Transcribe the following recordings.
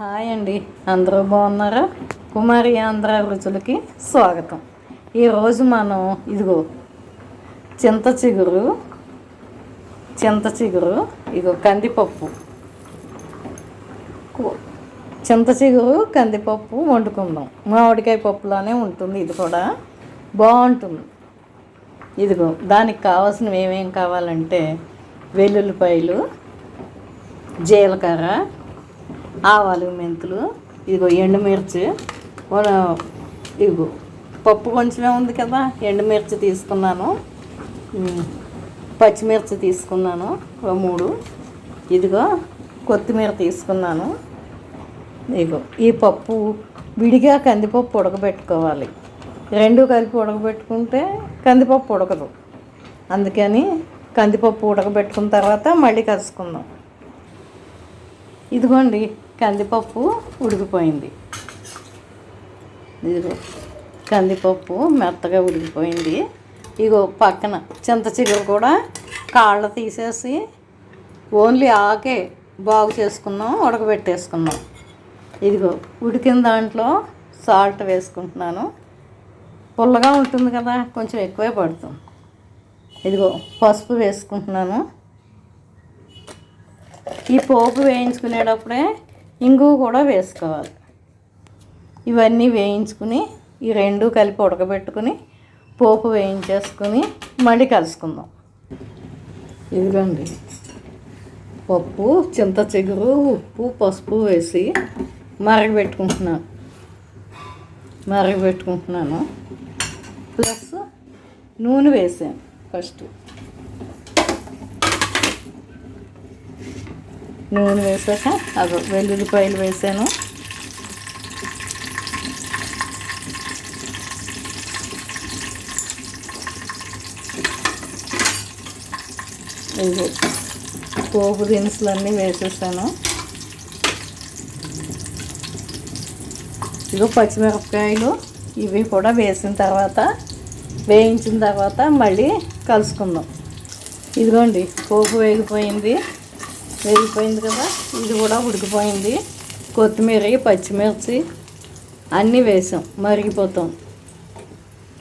Hi అండి. అందరూ బాగున్నారా? కుమారి ఆంధ్ర రుచులకి స్వాగతం. ఈరోజు మనం ఇదిగో చింత చిగురు చింత చిగురు ఇదిగో కందిపప్పు. కు- చింత చిగురు కందిపప్పు వండుకుందాం. మామిడికాయ పప్పులానే ఉంటుంది ఇది కూడా. బాగుంటుంది. ఇదిగో దానికి కావాల్సినవి ఏమేం కావాలంటే వెల్లుల్లిపాయలు జీలకర్ర ఆవాలు మెంతులు ఇదిగో ఎండుమిర్చి ఇదిగో పప్పు కొంచెమే ఉంది కదా ఎండుమిర్చి తీసుకున్నాను. పచ్చిమిర్చి తీసుకున్నాను ఓ మూడు. ఇదిగో కొత్తిమీర తీసుకున్నాను. ఇదిగో ఈ పప్పు విడిగా కందిపప్పు ఉడకబెట్టుకోవాలి. రెండు కలిపి ఉడకబెట్టుకుంటే కందిపప్పు ఉడకదు. అందుకని కందిపప్పు ఉడకబెట్టుకున్న తర్వాత మళ్ళీ కలుసుకుందాం. ఇదిగోండి. కందిపప్పు ఉడికిపోయింది. ఇదిగో కందిపప్పు మెత్తగా ఉడికిపోయింది. ఇగో పక్కన చింత చిగురు కూడా కాళ్ళ తీసేసి ఓన్లీ ఆకే బాగు చేసుకున్నాం ఉడకబెట్టేసుకున్నాం. ఇదిగో ఉడికిన దాంట్లో సాల్ట్ వేసుకుంటున్నాను. పుల్లగా ఉంటుంది కదా కొంచెం ఎక్కువే పడుతుంది. ఇదిగో పసుపు వేసుకుంటున్నాను. ఈ పోపు వేయించుకునేటప్పుడే ఇంగువ కూడా వేసుకోవాలి. ఇవన్నీ వేయించుకుని ఈ రెండు కలిపి ఉడకబెట్టుకుని పోపు వేయించేసుకుని మళ్ళీ కలుసుకుందాం. ఇదిగోండి. పప్పు చింత చిగురు ఉప్పు పసుపు వేసి మరగబెట్టుకుంటున్నాను మరగబెట్టుకుంటున్నాను ప్లస్ నూనె వేసాను ఫస్ట్. నూనె వేసాక అదో వెల్లుల్లిపాయలు వేసాను. ఇదిగో పోపు దినుసులన్నీ వేసేసాను. ఇదిగో పచ్చిమిరపకాయలు ఇవి కూడా వేసిన తర్వాత వేయించిన తర్వాత మళ్ళీ కలుసుకుందాం. ఇదిగోండి పోపు వేగిపోయింది. వేగిపోయింది కదా? ఇది కూడా ఉడికిపోయింది. కొత్తిమీర పచ్చిమిర్చి అన్నీ వేసాం. మరిగిపోతాం.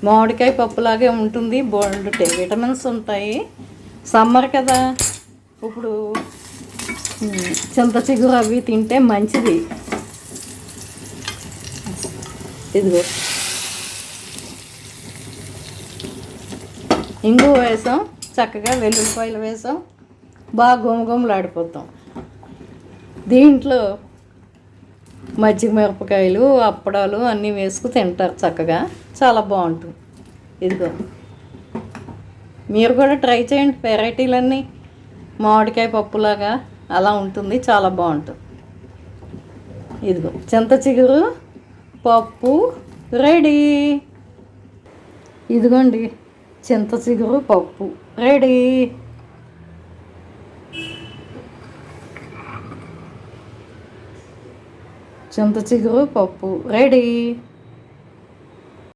మామిడికాయ పప్పులాగే ఉంటుంది. బోల్డ్ విటమిన్స్ ఉంటాయి. సమ్మర్ కదా. ఇప్పుడు చింత చిగురు అవి తింటే మంచిది. ఇదిగో. ఇంగు వేసాం. చక్కగా వెల్లుల్లిపాయలు వేసాం. బాగా గుమగుమలాడిపోతాం దీంట్లో మజ్జిగ మిరపకాయలు అప్పడాలు అన్నీ వేసుకు తింటారు చక్కగా. చాలా బాగుంటుంది. ఇదిగో. మీరు కూడా ట్రై చేయండి వెరైటీలన్నీ. మామిడికాయ పప్పులాగా అలా ఉంటుంది చాలా బాగుంటుంది. ఇదిగో. చింత చిగురు పప్పు రెడీ. ఇదిగోండి. చింత చిగురు పప్పు రెడీ. చింత చిగురు పప్పు రెడీ